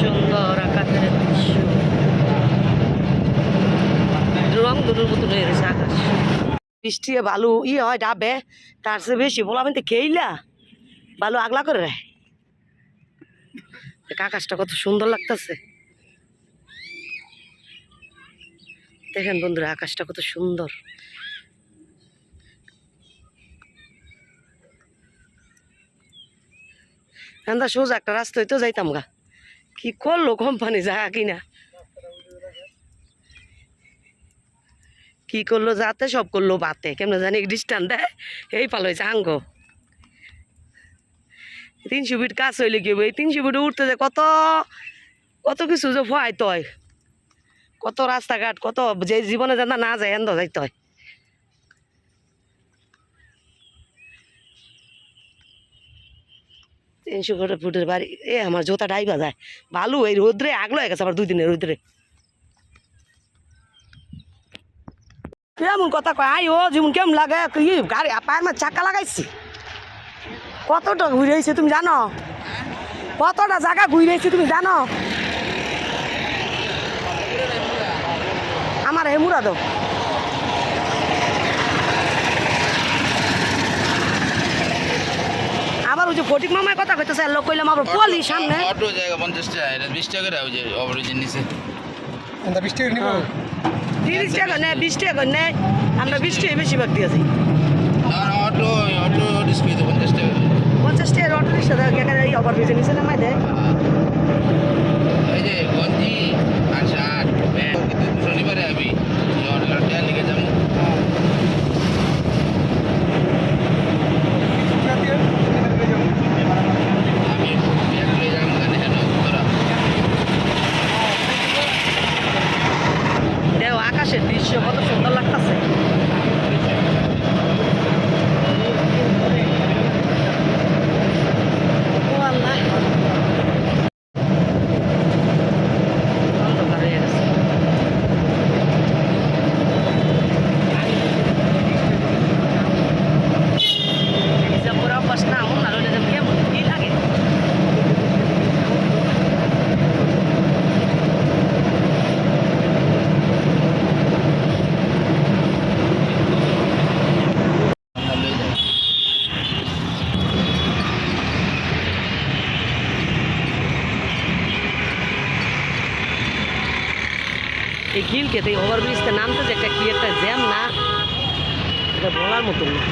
সুন্দর আকাশের দৃশ্য। রং দুটোর মতো হয়ে গেছে আকাশ। বৃষ্টি বালু, ই হয় ডাবে তার চেয়ে বেশি বলা আমি তো খেইলা বালু আগলা করে রায় আকাশটা কত সুন্দর লাগতেছে। দেখেন বন্ধুরা, আকাশটা কত সুন্দর। আমরা সোজা একটা রাস্তা হইতো যাইতাম গা। কি করল কোম্পানি জায়গা কিনা? কি করল যাতে, সব করল বাতে। কেমন জানি ডিস্টান্স দেয় এই পালো আঙ্গ। তিনশো ফিট কাজ হইলে কি? এই তিনশো ফিট উঠতে যে কত কত কিছু যে ভয় তয় কত রাস্তাঘাট, কত যে জীবনে যেন না যায় এন্দ যাইতে হয়। তিনশো ফুটের ফুটের বাড়ি। এ, আমার জোতা ডাইবা যায়। ভালো এই রোদ্রে আগলো হয়ে গেছে আবার দুই দিনের রোদ্রে। কেমন কথা কয় আই ও যেমন কেমন লাগে? ই গাড়ি পায়ের মা চাকা লাগাইছি? কতটা ঘুরেছি তুমি জানো? কতটা জায়গা ঘুরেছি তুমি জানো? আমার হেমুরা দাও। আর ওই যে ফটিক মামার কথা কইতেছে আর লোক কইলাম আবার পলি সামনে। অটো জায়গা পঞ্চাশ টাকা এটা বিশ টাকা ওই যে অবরিজের নিচে। বিশ টাকা নিব? হ্যাঁ। তিরিশ টাকা নেয় বিশ টাকা নেয় আমরা বিশ টাকা বেশিরভাগ দিয়েছি। অটো অটো ডিসপ্লে পঞ্চাশ টাকা পঞ্চাশ টাকার অটো রিক্সা দেয় কেন এই অবরিজের নিচে নামাই দেয়। এই যে গঞ্জি আর শার্ট শনিবারে আমি দৃশ্য কত সুন্দর লাগতেছে ও আল্লাহ অন্ধকার হয়ে গেছে। এই যে পুরা অভ্যাস না, আমার না হলে যে কেমন কি লাগে আমরা লয়ে যাব এই খিলকে এই ওভারব্রিজটা নামতে যে একটা কি একটা জ্যাম না? এটা বলার মতন না।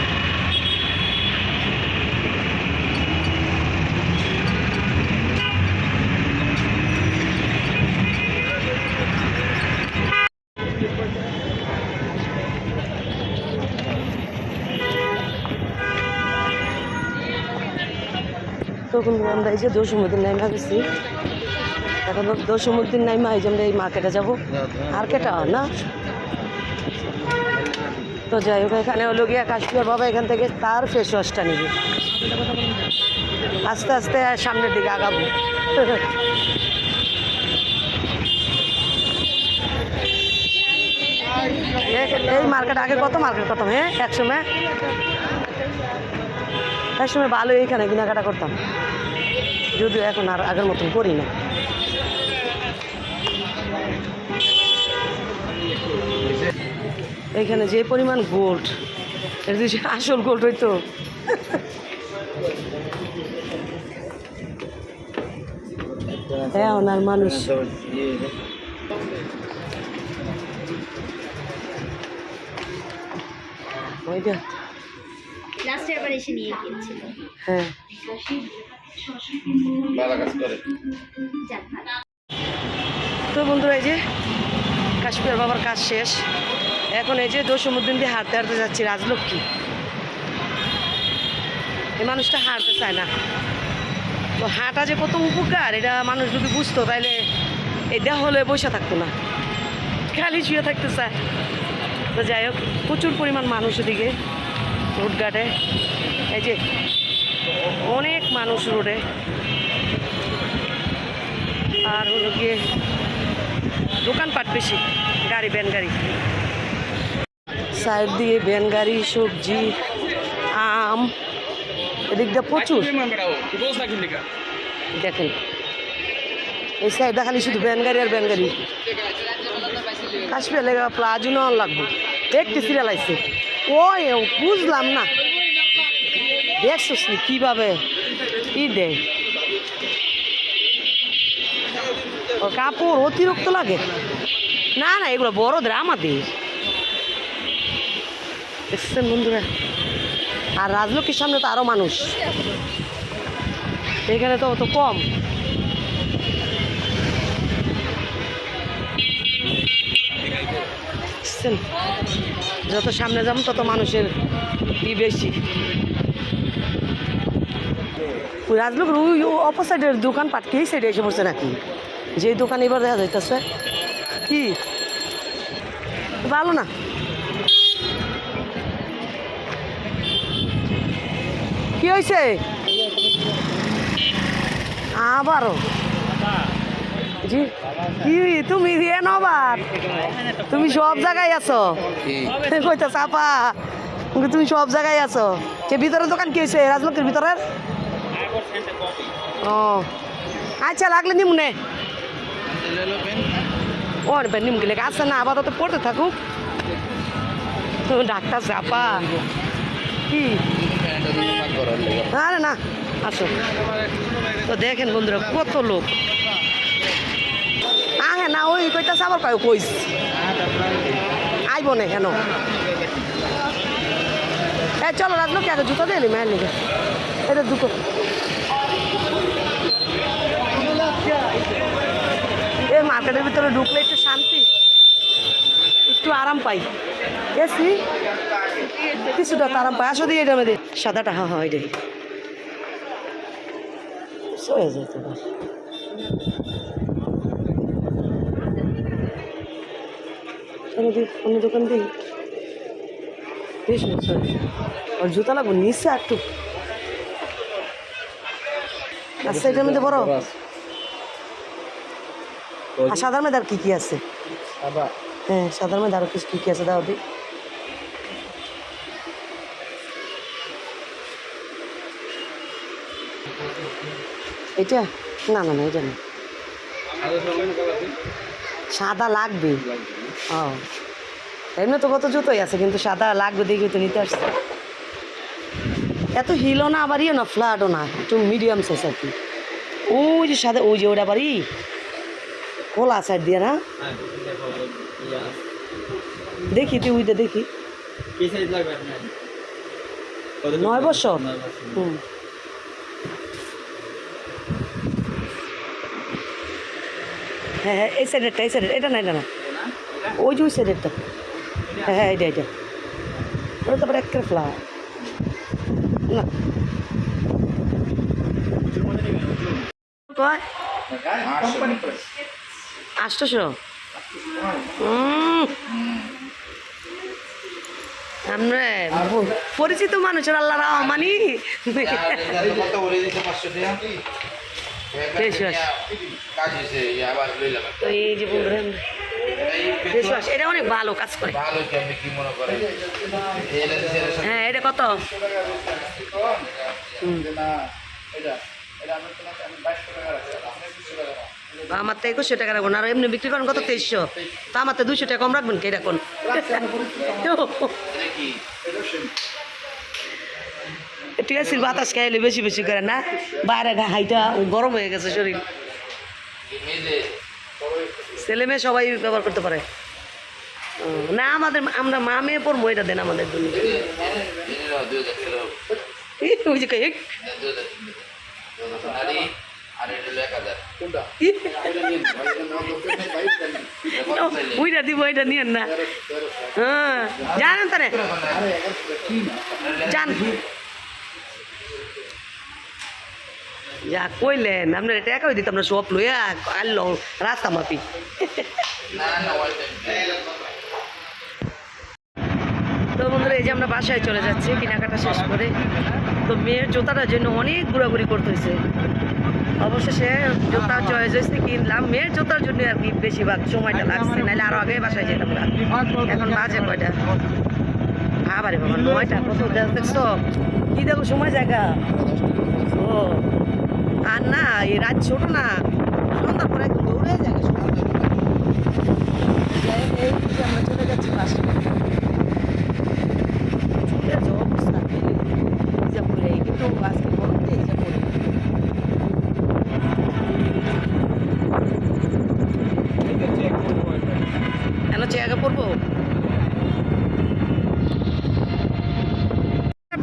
তখন আমরা এই যে দোষমুদ্দিন নাইমা গেছি এখন দোষমুদ্দিন নাইমা এই যে আমরা এই মার্কেটে যাব। মার্কেটে না? তো যাই হোক, এখানে হলো গিয়ে কাশ্মীর বাবা এখান থেকে তার ফেস ওয়াশটা নিবি। আস্তে আস্তে সামনের দিকে আগাবো। এই মার্কেট আগে কত মার্কেট কত হ্যাঁ? একসময় একসময় ভালো এইখানে কেনাকাটা করতাম। যদিও এখন আর আগের মতন করি না। এইখানে যে পরিমাণ গোল্ড এটা যদি আসল গোল্ড হইতো হ্যাঁ ওনার মানুষ। ওইটা লাস্টে আবার এসে নিয়ে গিয়েছিল। হ্যাঁ। ভালো কাজ করে যাক ভালো। তো বন্ধুরা এই যে কাশ্মীর বাবার কাজ শেষ। এখন এই যে দোষমুদ্দিন দিয়ে হাঁটতে হাঁটতে যাচ্ছি রাজলক্ষ্মী এই মানুষটা হাঁটতে চায় না। তো হাঁটা যে কত উপকার, এটা মানুষ যদি বুঝতো তাহলে দেহ হলে বসে থাকতো না। খালি শুয়ে থাকতে চায়। তো যাই হোক, প্রচুর পরিমাণ মানুষ এদিকে রোডঘাটে এই যে অনেক মানুষ রোডে। আর হলো গিয়ে দোকানপাট বেশি, গাড়ি, ভ্যান, গাড়ি। সাইড দিয়ে ভ্যান গাড়ি সবজি, আম এদিক দিয়ে প্রচুর। দেখেন। এই সাইডটা খালি শুধু ভ্যান গাড়ি আর ভ্যান গাড়ি কাশ্মীর লেগে প্লাজু নেওয়ার লাগবে। একটি সিরিয়াল আইছে। ওই বুঝলাম না। দেখছিস কীভাবে? কি দে? ও কাপড় অতিরিক্ত লাগে। না না, এগুলো বড়দের আমাদের। দেখছেন বন্ধুরা? আর রাজলক্ষ্মীর সামনে তো আরও মানুষ। এখানে তো অত কম? যত সামনে যাব, তত মানুষের ই বেশি। রাজলোকের ওই অপোসাইডের দোকান পাট কি সাইডে এসে পড়ছে নাকি? যে দোকান এবার দেখা যাইতেছে। কি? ভালো না? কি হয়েছে আবারও? জি কি তুমি এ নবার তুমি সব জায়গায় আছো? কইতা চাপা তুমি সব জায়গায় আছো? যে ভিতরের দোকান কি হয়েছে রাজলক্ষ্মীর ভিতরের? ও আচ্ছা লাগলে নিমনে ও নিম গেলে আসছে না আপাতত পড়তে থাকুক। তুমি ডাক্তার চাপা। কি? আরে না, আসো। তো দেখেন বন্ধুরা, কত লোক। আহে না, ওই কইতা সাবার পাই কইস। আইব না কেন এ, চলো রাজলো কে আগে জুতো দিয়ে মায়ের লিগে। এটা দুটো। এই মার্কেটের ভিতরে ঢুকলে একটু শান্তি, একটু আরাম পাই। এসি কিছুটা তো আরাম দিয়ে এটা মেয়েদের সাদাটা হ্যাঁ হ্যাঁ পারে অন্য দোকান দিই? বেশ বছর আর জুতা লাগবো নিচে একটু। আচ্ছা এটার মধ্যে বড়। আর সাদার মধ্যে আর কি কি আছে? হ্যাঁ সাদার মধ্যে আরও কিছু কি কি আছে দাও দি। এটা? না না না এটা না। সাদা লাগবে? ও। এমনি তো কত জুতোই আছে কিন্তু সাদা লাগবে দেখে তো নিতে আসছে। এত হিলও না আবার ইয়ে না ফ্ল্যাটও না একটু মিডিয়াম সাইজ আর কি। ওই যে সাদা ওই যে ওটা বাড়ি খোলা সাইড দিয়ে না? দেখি তুই ওইটা দেখি। নয় বছর। হুম। হ্যাঁ হ্যাঁ এই সাইডেরটা এই সাইডের এটা না এটা না ওই যে ওই সাইডেরটা হ্যাঁ হ্যাঁ এটা এটা ওটা তারপরে একটা ফ্লাওয়ার না কয় আষ্টশো আমরা পরিচিত মানুষের আল্লাহ রহমানি লইলাম তো এই যে বন্ধুরা বেশ বাস, এটা অনেক ভালো কাজ করে। হ্যাঁ এটা কত। আমার তো একুশশো টাকা রাখবেন আর এমনি বিক্রি করেন কত? তেইশশো। তা আমার তো দুশো টাকা কম রাখবেন কে? রাখুন আছে, বাতাস খাইলে বেশি বেশি করে, না? বাইরে হাইটা গরম হয়ে গেছে শরীর। ছেলে মেয়ে সবাই ব্যবহার করতে পারে। না, আমাদের আমরা মা মেয়ে পড়ব এটা দেন আমাদের ওইটা দিব, ওইটা নিয়েন না। হ্যাঁ জানেন তারে জান। যা কইলেন, আপনার এটা একা দিতাম না সব লইয়া আনল রাস্তা মাপি। তো বন্ধুরা, এই যে আমরা বাসায় চলে যাচ্ছি, কেনাকাটা শেষ করে। তো মেয়ের জুতাটার জন্য অনেক ঘোরাঘুরি করতে হয়েছে অবশেষে জুতা চয়েস হয়েছে কিনলাম। মেয়ের জুতার জন্য আর কি বেশিরভাগ সময়টা লাগছে নাহলে আরও আগে বাসায় যেতাম না। এখন বাজে কয়টা? আবারে বাবা, নয়টা। কত দেখছ? কি দেখো, সময় জায়গা। ও। আর না এই রাত ছোট না সন্ধ্যার পরে একদম পুরো জায়গা শুধু যাই হোক, এই যে আমরা চলে যাচ্ছি বাসে। চুলের যে অবস্থা করে এই কিন্তু কেন চেয়ারে পড়ব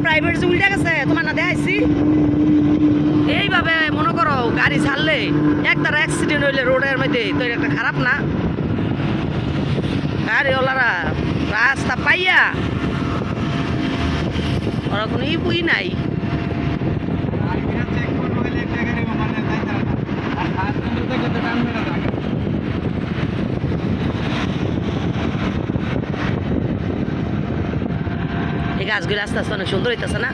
প্রাইভেট যে উল্টে গেছে তোমার না দেখাইছি? এইভাবে গাড়ি ছাড়লে এক তারা অ্যাক্সিডেন্ট হইলে রোডের মধ্যে তো একটা খারাপ না? গাড়িওয়ালারা রাস্তা পাইয়া। ওরা কোনো ইপুই নাই। এই গাছগুলো আস্তে আস্তে অনেক সুন্দর হইতেছে না?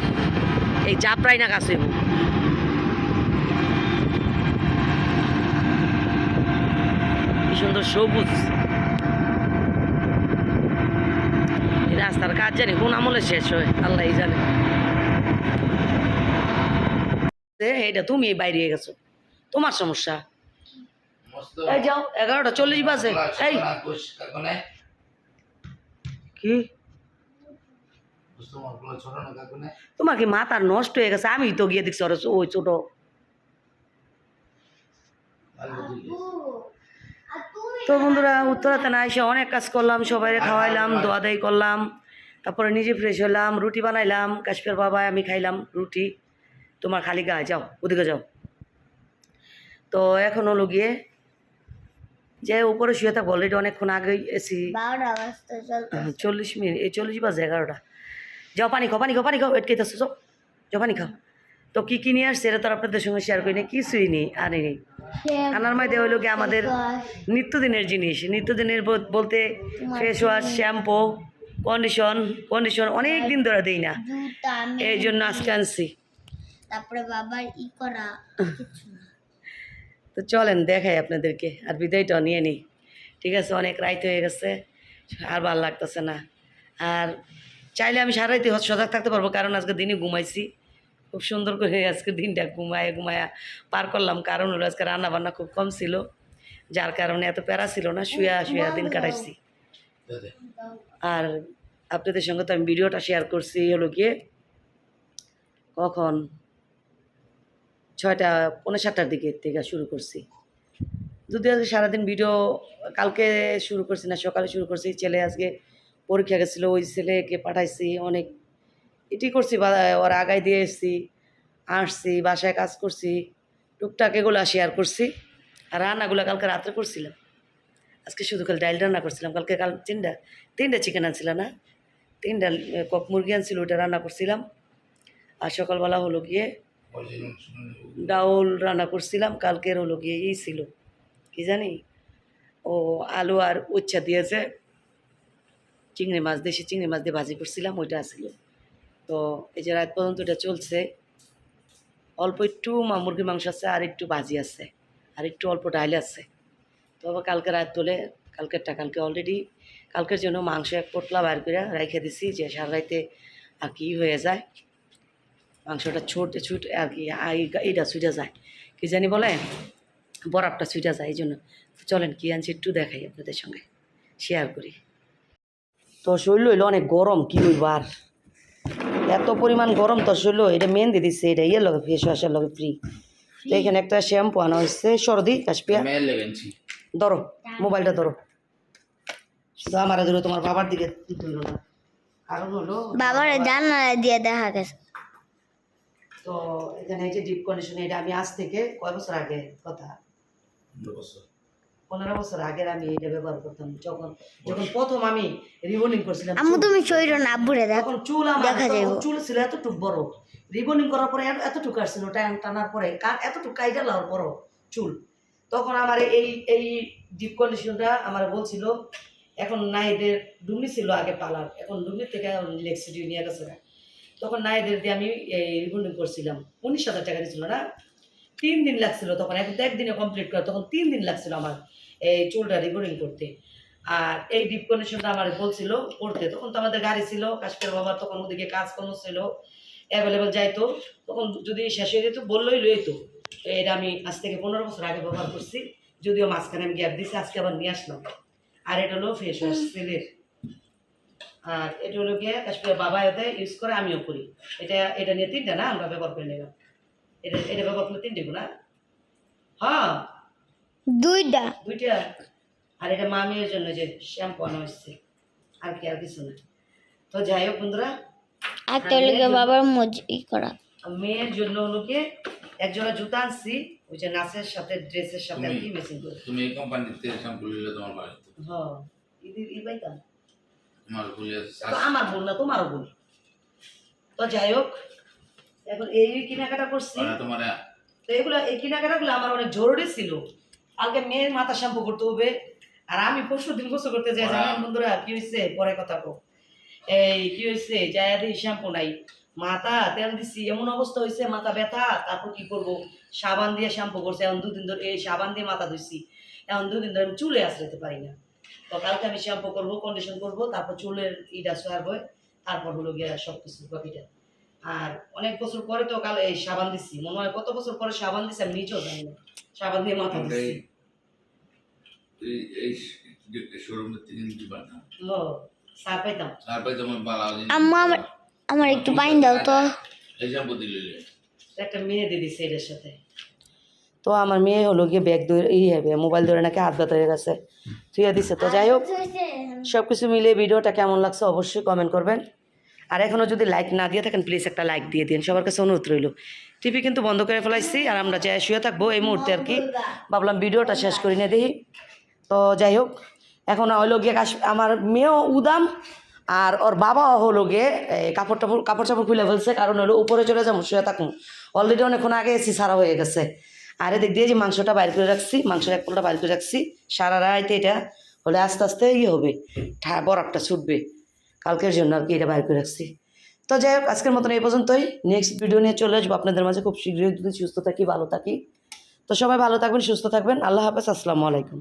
এই চাপড়াই না গাছ হইব কি সুন্দর সবুজ। রাস্তার কাজ জানি, কোন আমলে শেষ হয়, আল্লাহ জানে। এটা তুমি বাইরে গেছো। তোমার সমস্যা? এই যাও, এগারোটা চল্লিশ বাজে। এই। কি? বুঝতো মাগুলো ছোট না কাকনে তোমার কি মাথা নষ্ট হয়ে গেছে? আমি তো গিয়ে দেখছি ওই ছোট তো বন্ধুরা উত্তরাতে না এসে অনেক কাজ করলাম সবাই খাওয়াইলাম দোয়া দাই করলাম তারপরে নিজে ফ্রেশ হলাম রুটি বানাইলাম কাশ্মীর বাবা আমি খাইলাম রুটি। তোমার খালি গায়ে যাও ওদিকে যাও। তো এখন হলো গিয়ে যে উপরে শুয়ে থাকব অলরেডি অনেকক্ষণ আগে এসি। চল্লিশ মিনিট এই চল্লিশ বাজে এগারোটা। যাও পানি খাও পানি খাও পানি খাও এটকে থাকছো যাও যাও পানি খাও। তো কী কী নিয়ে আসছে এটা তো আপনাদের সঙ্গে শেয়ার করি না কিছুই নেই আনিনি। আনার মধ্যে হইল কি আমাদের নিত্যদিনের জিনিস। নিত্যদিনের বল- বলতে face wash shampoo condition condition অনেক দিন ধরে দিই না। এই জন্য আজকে আনছি। তারপরে বাবার ই করা তো চলেন দেখাই আপনাদেরকে। আর বিদায়টাও নিয়ে নিই। ঠিক আছে অনেক রাইত হয়ে গেছে। আর ভালো লাগতেছে না। আর চাইলে আমি সারা রাইতে সজাগ থাকতে পারব কারণ আজকে দিনে ঘুমাইছি। খুব সুন্দর করে আজকে দিনটা ঘুমায়, ঘুমায়া পার করলাম। কারণ হলো আজকে রান্না বান্না খুব কম ছিল, যার কারণে এত প্যারা ছিল না, শুয়া শুয়া দিন কাটাইছি। আর আপনাদের সঙ্গে তো আমি ভিডিওটা শেয়ার করছি, হলো গিয়ে কখন? ছয়টা পনেরো সাতটার দিকে থেকে শুরু করছি। যদি আজকে সারাদিন ভিডিও কালকে শুরু করছি না, সকালে শুরু করছি। ছেলে আজকে পরীক্ষা গেছিল, ওই ছেলেকে পাঠাইছি, অনেক এটি করছি বা, ওর আগায় দিয়ে এসছি, আসছি, বাসায় কাজ করছি, টুকটাক এগুলো শেয়ার করছি। আর রান্নাগুলো কালকে রাত্রে করছিলাম। আজকে শুধু খালি ডাইল রান্না করছিলাম। কালকে কাল তিনটা তিনটা চিকেন আনছিল না? তিনটা কক মুরগি আনছিল ওটা রান্না করছিলাম। আর সকালবেলা হলো গিয়ে ডাউল রান্না করছিলাম। কালকের হলো গিয়ে এই ছিল, কি জানি? ও আলু আর উচ্ছা দিয়েছে। চিংড়ি মাছ, দেশি চিংড়ি মাছ দিয়ে ভাজি করছিলাম, ওইটা আসছিল তো এই যে রাত পর্যন্ত এটা চলছে, অল্প একটু মা- মুরগির মাংস আছে আর একটু ভাজি আছে, আর একটু অল্প ডাইল আছে। তো আবার কালকে রাত তোলে কালকেরটা, কালকে অলরেডি কালকের জন্য মাংস এক পোটলা বার করে রেখে দিছি যে সার রাইতে আর কি হয়ে যায়। মাংসটা ছোট ছুট আর কি এইটা ছুটে যায়। কি জানি বলে, বরফটা ছুটে যায় এই জন্য চলেন কি আনছি একটু দেখাই আপনাদের সঙ্গে শেয়ার করি। তো শরীর হইল অনেক গরম, কি হইব আর? এত পরিমাণ গরম তো শরীর এটা মেহেন্দি দিচ্ছে এটা ইয়ে লগে ফেস ওয়াশের লগে ফ্রি তো এখানে একটা শ্যাম্পু আনা হয়েছে সর্দি কাশপিয়া। ধরো মোবাইলটা ধরো। শুধু আমার ধরো তোমার বাবার দিকে ধরো না। কারণ হলো বাবার জানলা দিয়ে দেখা গেছে। তো এখানে এই যে ডিপ কন্ডিশন এটা আমি আজ থেকে কয় বছর আগে কথা? পনেরো বছর আগের আমি এটা ব্যবহার করতাম। যখন যখন প্রথম আমি রিবনিং করছিলাম চুল, তুমি শরীর না দেখ। তখন চুল আমার। চুল ছিল এতটুক বড়। রিবনিং করার পরে এত- এতটুকু আসছিল টান টানার পরে এতটুকু কাইটা লাওয়ার বড় চুল। তখন আমার এই এই ডিপ কন্ডিশনটা আমার বলছিল এখন নাইদের ডুমনি ছিল আগে পালার। এখন ডুমনি থেকে লেক্সিডি নিয়ে গেছে তখন নাইদের দিয়ে আমি এই রিবন্ডিং করছিলাম। উনিশ হাজার টাকা দিয়েছিল না? তিন দিন লাগছিল তখন তো একদিনে কমপ্লিট করা, তখন তিন দিন লাগছিল আমার এই চুলটা রিবন্ডিং করতে। আর এই ডিপ কন্ডিশনটা আমার বলছিল করতে। তখন তো আমাদের গাড়ি ছিল, কাশ্মীর বাবার তখন ওদিকে কাজকর্ম ছিল অ্যাভেলেবেল যাইতো। তখন যদি শেষ হয়ে যেত, বললেই লইতো। এটা আমি আজ থেকে পনেরো বছর আগে ব্যবহার করছি, যদিও মাঝখানে আমি গ্যাপ দিছি, আজকে আবার নিয়ে আসলাম। আর এটা হলো ফেস ওয়াশ সেলের আর এটা হলো গিয়ে কাশ্মীর বাবা এতে ইউজ করে, আমিও করি। এটা এটা নিয়ে তিনটা না আমরা ব্যবহার করে নিলাম। এটা এটা করলে তিনটে না হ্যাঁ? দুইটা। দুইটা। আর এটা মামির জন্য যে শ্যাম্পু আনা হচ্ছে আর কি আর কিছু না। তো যাই হোক বন্ধুরা বাবার মজ করা। মেয়ের জন্য হলো গিয়ে এক জোড়া জুতা আনছি ওই যে নাচের সাথে ড্রেসের সাথে আর কি ম্যাচিং করে। তুমি এই কোম্পানিতে শ্যাম্পু নিলে তোমার বাড়িতে? হ্যাঁ। ঈদের ই পাইতাম তোমার তো আমার বোন না তোমারও বোন তো যাই হোক এখন এই কেনাকাটা করছি। তো এগুলো এই কেনাকাটাগুলো আমার অনেক জরুরি ছিল। কালকে মেয়ের মাথা শ্যাম্পু করতে হবে। আর আমি পরশু দিন গোসল করতে যাই। জানেন বন্ধুরা কি হয়েছে পরে কথা কো এই কি হয়েছে যাই দিই শ্যাম্পু নাই। মাথা তেল দিছি এমন অবস্থা হয়েছে মাথা ব্যথা। তারপর কি করব? সাবান দিয়ে শ্যাম্পু করছে। এখন দুদিন ধরে এই সাবান দিয়ে মাথা ধুইছি। এখন দুদিন ধরে আমি চুলে আসতে পারি না। তো কালকে আমি শ্যাম্পু করব কন্ডিশন করব। তারপর চুলের ইটা সারবো তারপর হলো গিয়ে সব কিছু বাকিটা। আর অনেক বছর পরে তো কাল এই সাবান দিছি। মনে হয় কত বছর পরে সাবান দিছি আমি নিজেও জানি না। সাবান দিয়ে মাথা দিছি এই শোরুম থেকে নিতে পারতাম ও সার পাইতাম। তোমার বালা আম্মু আমার আমার একটু পানি দাও তো। এই শ্যাম্পু দিলে একটা মেয়ে দিয়ে দিছে এটার সাথে। তো আমার মেয়ে হলো গিয়ে ব্যাগ ধরে ই হবে মোবাইল ধরে নাকি হাত ব্যথা হয়ে গেছে। থুয়ে দিছে। তো যাই হোক সব কিছু মিলিয়ে ভিডিওটা কেমন লাগছে অবশ্যই কমেন্ট করবেন। আর এখনও যদি লাইক না দিয়ে থাকেন প্লিজ একটা লাইক দিয়ে দিন। সবার কাছে অনুরোধ রইল। টিভি কিন্তু বন্ধ করে ফেলাইছি, আর আমরা যাই শুয়ে থাকব এই মুহূর্তে আর কি। ভাবলাম ভিডিওটা শেষ করি না দেখি। তো যাই হোক, এখন হলো গিয়ে আমার মেয়েও উদাম, আর ওর বাবা হলো গিয়ে কাপড় টাপড় কাপড় চাপড় খুলে ফেলছে, কারণ হলো উপরে চলে যাব, শুয়ে থাকুন অলরেডি অনেকক্ষণ আগে এসি সারা হয়ে গেছে। আর এদিক দিয়ে যে মাংসটা বাইর করে রাখছি, মাংসের এক পোলটা বাইর করে রাখছি, সারা রাইতে এটা হলে আস্তে আস্তে ইয়ে হবে, ঠা বরফটা ছুটবে। কালকের জন্য আর কি এটা বাইর করে রাখছি। তো যাই হোক, আজকের মতন এই পর্যন্তই। নেক্সট ভিডিও নিয়ে চলে আসব আপনাদের মাঝে। খুব শীঘ্রই যদি সুস্থ থাকি, ভালো থাকি। তো সবাই ভালো থাকবেন, সুস্থ থাকবেন। আল্লাহ হাফেজ, আসসালামু আলাইকুম।